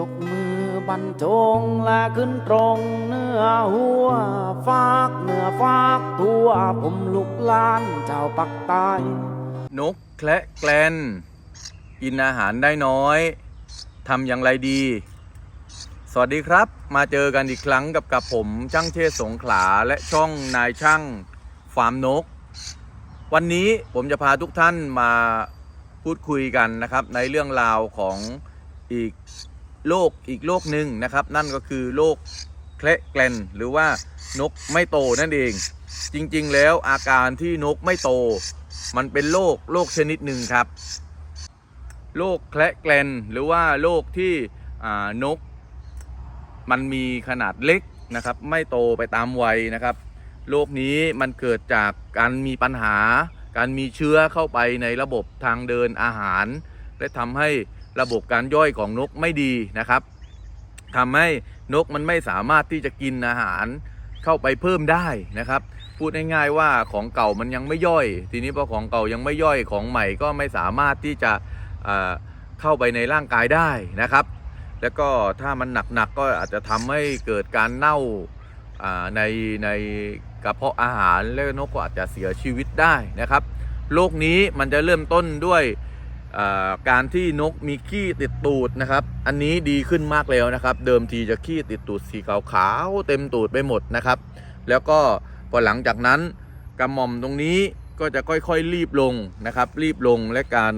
ยกมือบรรจงและขึ้นตรงเนื้อหัวฟากเนื้อฟากตัวผมลูกหลานเจ้าปักใต้นกแคละแกลนกินอาหารได้น้อยทำอย่างไรดี สวัสดีครับ มาเจอกันอีกครั้งกับกับผมช่างเชษสงขลาและช่องนายช่างฟาร์มนก วันนี้ผมจะพาทุกท่านมาพูดคุยกันนะครับ ในเรื่องราวของอีก โรคอีกโรคหนึ่งนะครับ นั่นก็คือโรคแคละแกลนหรือว่านกไม่โตนั่นเอง จริงๆ แล้วอาการที่นกไม่โต มันเป็นโรคโรคชนิดหนึ่งครับโรคแคละแกลนหรือว่าโรคที่นก มันมีขนาดเล็กนะครับ ไม่โตไปตามวัยนะครับโรคนี้มันเกิดจากการมีปัญหา การมีเชื้อเข้าไปในระบบทางเดินอาหาร และทำให้ ระบบการย่อยของนกไม่ดีนะครับทำให้นกมันไม่สามารถที่จะกินอาหารเข้าไปเพิ่มได้นะครับ พูดง่ายๆว่าของเก่ามันยังไม่ย่อย ทีนี้พอของเก่ายังไม่ย่อยของใหม่ก็ไม่สามารถที่จะเเข้าไปในร่างกายได้นะครับ แล้วก็ถ้ามันหนักๆก็อาจจะทำให้เกิดการเน่าในในกระเพาะอาหารแล้วนกก็อาจจะเสียชีวิตได้นะครับโรคนี้มันจะเริ่มต้นด้วย การที่นกมีขี้ติดตูดนะครับ อันนี้ดีขึ้นมากแล้วนะครับ เดิมทีจะขี้ติดตูดสีขาวๆเต็มตูดไปหมดนะครับ แล้วก็พอหลังจากนั้นกระหม่อมตรงนี้ก็จะค่อยๆรีบลงนะครับ รีบลงและการ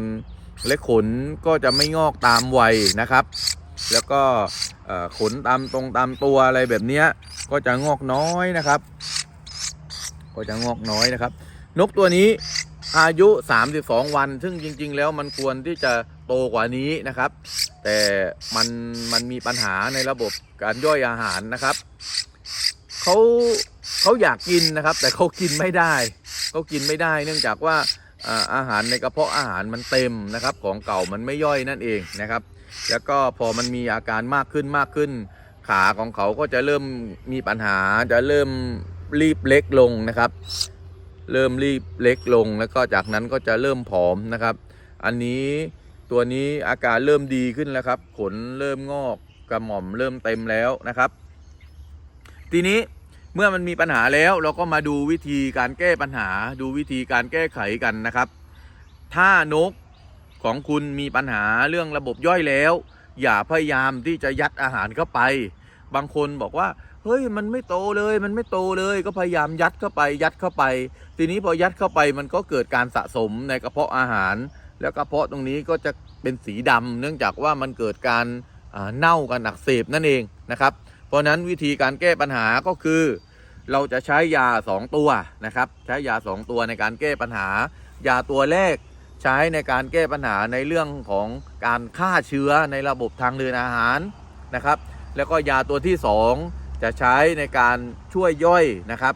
และขนก็จะไม่งอกตามวัยนะครับ แล้วก็ขนตามตรงตามตัวอะไรแบบนี้ก็จะงอกน้อยนะครับ ก็จะงอกน้อยนะครับ นกตัวนี้ อายุ 32 วัน ซึ่งจริง ๆ แล้วมันควรที่จะโตกว่านี้นะครับ แต่มันมันมีปัญหาในระบบการย่อยอาหารนะครับเขาเขาอยากกินนะครับ แต่เขากินไม่ได้เขากินไม่ได้ เนื่องจากว่าอาหารในกระเพาะอาหารมันเต็มนะครับ ของเก่ามันไม่ย่อยนั่นเองนะครับ แล้วก็พอมันมีอาการมากขึ้นมากขึ้น ขาของเขาก็จะเริ่มมีปัญหาจะเริ่มรีบเล็กลงนะครับ เริ่มรีบเล็กลง แล้วก็จากนั้นก็จะเริ่มผอมนะครับ อันนี้ตัวนี้อาการเริ่มดีขึ้นแล้วครับ ขนเริ่มงอกกระหม่อมเริ่มเต็มแล้วนะครับ ทีนี้เมื่อมันมีปัญหาแล้วเราก็มาดูวิธีการแก้ปัญหา ดูวิธีการแก้ไขกันนะครับ ถ้านกของคุณมีปัญหาเรื่องระบบย่อยแล้ว อย่าพยายามที่จะยัดอาหารเข้าไป บางคนบอกว่า เฮ้ยมันไม่โตเลย มันไม่โตเลยก็พยายามยัดเข้าไปยัดเข้าไป ทีนี้พอยัดเข้าไปมันก็เกิดการสะสมในกระเพาะอาหาร แล้วกระเพาะตรงนี้ก็จะเป็นสีดำเนื่องจากว่ามันเกิดการเน่ากันอักเสบนั่นเองนะครับ เพราะฉะนั้นวิธีการแก้ปัญหาก็คือ เราจะใช้ยา 2 ตัวนะครับ ใช้ยา 2 ตัวในการแก้ปัญหา ยาตัวแรกใช้ในการแก้ปัญหาในเรื่องของการฆ่าเชื้อในระบบทางเดินอาหารนะครับ แล้วก็ยาตัวที่ 2 จะใช้ในการช่วยย่อยนะครับ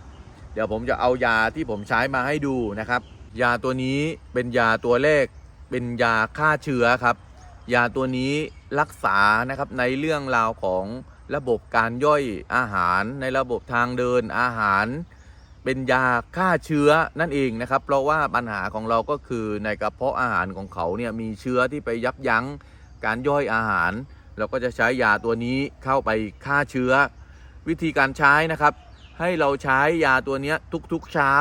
เดี๋ยวผมจะเอายาที่ผมใช้มาให้ดูนะครับ ยาตัวนี้เป็นยาตัวแรกเป็นยาฆ่าเชื้อครับ ยาตัวนี้รักษานะครับในเรื่องราวของระบบการย่อยอาหารในระบบทางเดินอาหาร เป็นยาฆ่าเชื้อนั่นเองนะครับ เพราะว่าปัญหาของเราก็คือในกระเพาะอาหารของเขาเนี่ยมีเชื้อที่ไปยับยั้งการย่อยอาหาร เราก็จะใช้ยาตัวนี้เข้าไปฆ่าเชื้อ วิธีการใช้นะครับ ให้เราใช้ยาตัวนี้ทุกๆเช้า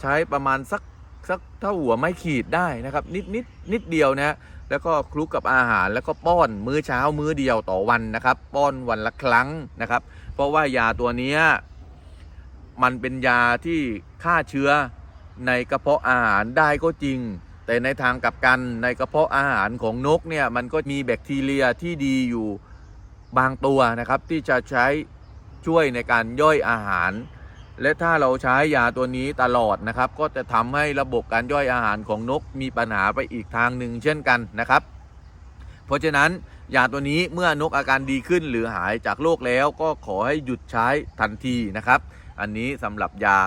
ใช้ประมาณสักสักเท่าหัวไม่ขีดได้นะครับ นิดนิดนิดเดียวนะแล้วก็คลุกกับอาหารแล้วก็ป้อนมื้อเช้ามื้อเดียวต่อวันนะครับ ป้อนวันละครั้งนะครับ เพราะว่ายาตัวนี้มันเป็นยาที่ฆ่าเชื้อในกระเพาะอาหารได้ก็จริง แต่ในทางกลับกันในกระเพาะอาหารของนกเนี่ยมันก็มีแบคทีเรียที่ดีอยู่บางตัวนะครับ ที่จะใช้ช่วยในการย่อยอาหาร และถ้าเราใช้ยาตัวนี้ตลอดนะครับ ก็จะทำให้ระบบการย่อยอาหารของนกมีปัญหาไปอีกทางหนึ่งเช่นกันนะครับ เพราะฉะนั้นยาตัวนี้เมื่อนกอาการดีขึ้นหรือหายจากโรคแล้วก็ขอให้หยุดใช้ทันทีนะครับ อันนี้สำหรับยา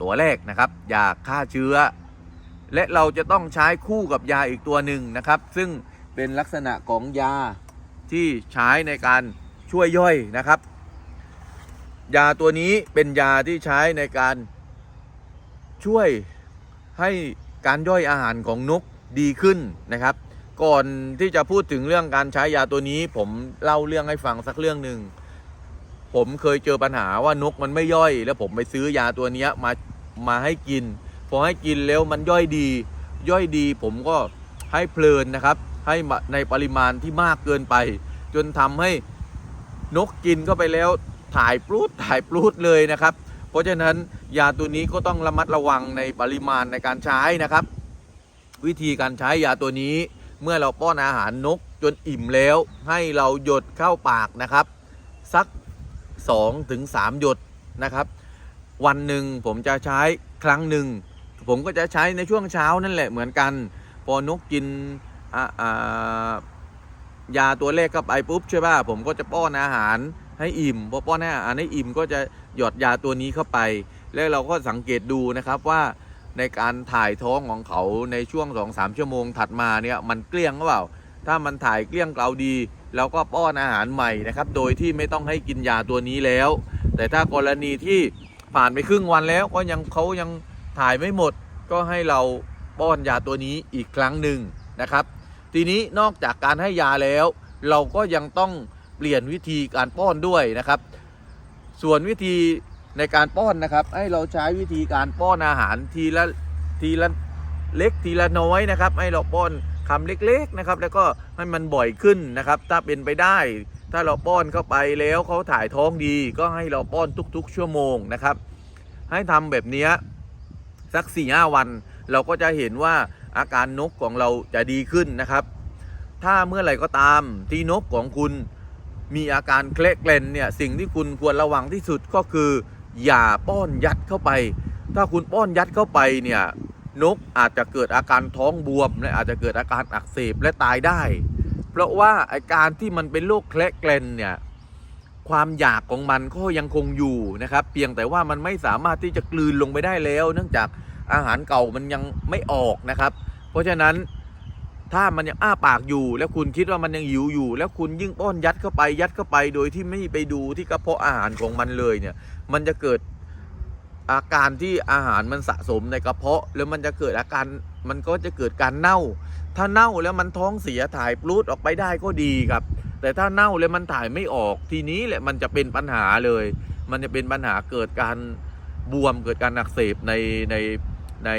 ตัวแรกนะครับ ยาฆ่าเชื้อ และเราจะต้องใช้คู่กับยาอีกตัวหนึ่งนะครับ ซึ่งเป็นลักษณะของยาที่ใช้ในการช่วยย่อยนะครับ ยาตัวนี้เป็นยาที่ใช้ในการช่วยให้การย่อยอาหารของนกดีขึ้นนะครับ ก่อนที่จะพูดถึงเรื่องการใช้ยาตัวนี้ผมเล่าเรื่องให้ฟังสักเรื่องหนึ่งผมเคยเจอปัญหาว่านกมันไม่ย่อย แล้วผมไปซื้อยาตัวนี้มามาให้กิน พอให้กินแล้วมันย่อยดี ย่อยดีผมก็ให้เพลินนะครับ ให้ในปริมาณที่มากเกินไป จนทำให้นกกินเข้าไปแล้วถ่ายปลูดถ่ายปลูดเลยนะครับ เพราะฉะนั้นยาตัวนี้ก็ต้องระมัดระวังในปริมาณในการใช้นะครับ วิธีการใช้ยาตัวนี้เมื่อเราป้อนอาหารนกจนอิ่มแล้ว ให้เราหยดเข้าปากนะครับ สัก 2-3ถึง3หยดนะครับ วันหนึ่งผมจะใช้ครั้งหนึ่ง ผมก็จะใช้ในช่วงเช้านั่นแหละเหมือนกัน พอนกกินยาตัวแรกเข้าไปปุ๊บใช่ป่ะผมก็จะป้อนอาหารให้อิ่มพอป้อนอาหารให้อิ่มก็จะหยดยาตัวนี้เข้าไป แล้วเราก็สังเกตดูนะครับว่าในการถ่ายท้องของเขาในช่วง2-3ชั่วโมงถัดมาเนี่ยมันเกลี้ยงหรือเปล่า ถ้ามันถ่ายเกลี้ยงเกลาดีเราก็ป้อนอาหารใหม่นะครับ โดยที่ไม่ต้องให้กินยาตัวนี้แล้ว แต่ถ้ากรณีที่ผ่านไปครึ่งวันแล้วก็ยังเขายัง ถ่ายไม่หมดก็ให้เราป้อนยาตัวนี้อีกครั้งหนึ่งนะครับ ทีนี้นอกจากการให้ยาแล้ว เราก็ยังต้องเปลี่ยนวิธีการป้อนด้วยนะครับ ส่วนวิธีในการป้อนนะครับ ให้เราใช้วิธีการป้อนอาหารทีละทีละเล็กทีละน้อยนะครับ ให้เราป้อนคำเล็กๆนะครับ แล้วก็ให้มันบ่อยขึ้นนะครับ ถ้าเป็นไปได้ ถ้าเราป้อนเข้าไปแล้วเขาถ่ายท้องดี ก็ให้เราป้อนทุก ๆ ชั่วโมงนะครับ ให้ทำแบบนี้ สัก4ี่ห้าวัน เราก็จะเห็นว่าอาการนกของเราจะดีขึ้นนะครับ ถ้าเมื่อไหร่ก็ตามที่นกของคุณมีอาการเคละเกลนเนี่ยสิ่งที่คุณควรระวังที่สุดก็คือ อย่าป้อนยัดเข้าไป ถ้าคุณป้อนยัดเข้าไปเนี่ยนกอาจจะเกิดอาการท้องบวมและอาจจะเกิดอาการอักเสบและตายได้ เพราะว่าอาการที่มันเป็นโรคเคละเกลนเนี่ย ความอยากของมันก็ยังคงอยู่นะครับ เพียงแต่ว่ามันไม่สามารถที่จะกลืนลงไปได้แล้ว เนื่องจากอาหารเก่ามันยังไม่ออกนะครับ เพราะฉะนั้นถ้ามันยังอ้าปากอยู่ แล้วคุณคิดว่ามันยังหิวอยู่ แล้วคุณยิ่งป้อนยัดเข้าไปยัดเข้าไป โดยที่ไม่ไปดูที่กระเพาะอาหารของมันเลยเนี่ย มันจะเกิดอาการที่อาหารมันสะสมในกระเพาะ แล้วมันจะเกิดอาการมันก็จะเกิดการเน่า ถ้าเน่าแล้วมันท้องเสียถ่ายปลูดออกไปได้ก็ดีครับ แต่ถ้าเน่าแล้วมันถ่ายไม่ออกทีนี้แหละมันจะเป็นปัญหาเลย มันจะเป็นปัญหาเกิดการบวมเกิดการอักเสบในในใน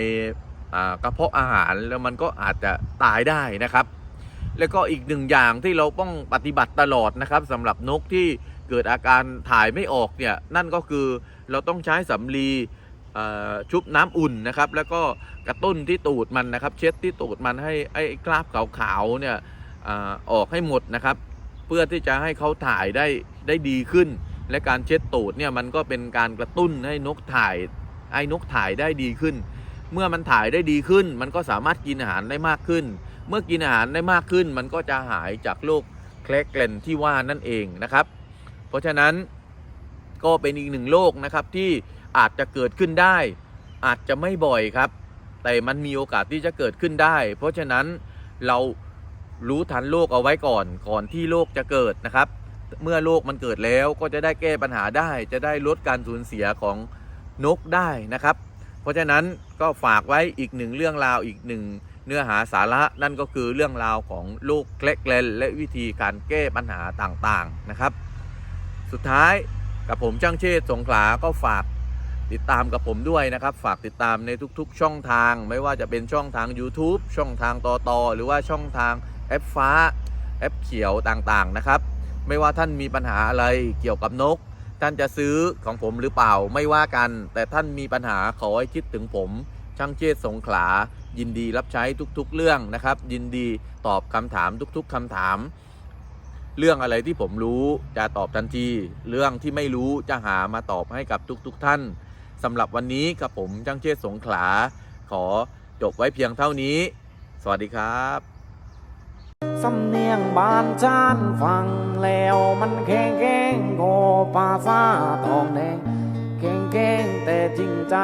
กระเพาะอาหารแล้วมันก็อาจจะตายได้นะครับ แล้วก็อีกหนึ่งอย่างที่เราต้องปฏิบัติตลอดนะครับสำหรับนกที่เกิดอาการถ่ายไม่ออกเนี่ยนั่นก็คือเราต้องใช้สำลีชุบน้ำอุ่นนะครับ แล้วก็กระตุ้นที่ตูดมันนะครับ เช็ดที่ตูดมันให้ไอ้คราบขาวๆเนี่ยออกให้หมดนะครับ เพื่อที่จะให้เขาถ่ายได้ได้ดีขึ้น และการเช็ดตูดเนี่ยมันก็เป็นการกระตุ้นให้นกถ่ายไอ้นกถ่ายได้ดีขึ้น เมื่อมันถ่ายได้ดีขึ้น มันก็สามารถกินอาหารได้มากขึ้น เมื่อกินอาหารได้มากขึ้น มันก็จะหายจากโรคแคลเกลนที่ว่านั่นเองนะครับ เพราะฉะนั้นก็เป็นอีกหนึ่งโรคนะครับที่อาจจะเกิดขึ้นได้ อาจจะไม่บ่อยครับ แต่มันมีโอกาสที่จะเกิดขึ้นได้ เพราะฉะนั้นเรา รู้ทันโรคเอาไว้ก่อน ก่อนที่โรคจะเกิดนะครับ เมื่อโรคมันเกิดแล้วก็จะได้แก้ปัญหาได้ จะได้ลดการสูญเสียของนกได้นะครับ เพราะฉะนั้นก็ฝากไว้อีกหนึ่งเรื่องราวอีกหนึ่งเนื้อหาสาระนั่นก็คือเรื่องราวของโรคแคลเกลนและวิธีการแก้ปัญหาต่างๆนะครับ สุดท้ายกับผมจ้างเชษสงขลาก็ฝากติดตามกับผมด้วยนะครับ ฝากติดตามในทุกๆ ช่องทาง ไม่ว่าจะเป็นช่องทาง YouTube ช่องทางต่อตอหรือว่าช่องทาง แอปฟ้า แอปเขียวต่างๆนะครับ ไม่ว่าท่านมีปัญหาอะไรเกี่ยวกับนก ท่านจะซื้อของผมหรือเปล่าไม่ว่ากัน แต่ท่านมีปัญหาขอให้คิดถึงผมช่างเชษสงขลา ยินดีรับใช้ทุกๆเรื่องนะครับ ยินดีตอบคำถามทุกๆคำถาม เรื่องอะไรที่ผมรู้จะตอบทันที เรื่องที่ไม่รู้จะหามาตอบให้กับทุกๆท่านสำหรับวันนี้กับผมช่างเชษสงขลา ขอจบไว้เพียงเท่านี้ สวัสดีครับ สำเนียงบ้านจานฟังแล้วมันแข็งแข็งโกปาซาทองแดงแข็งแข็งแต่จริงใจ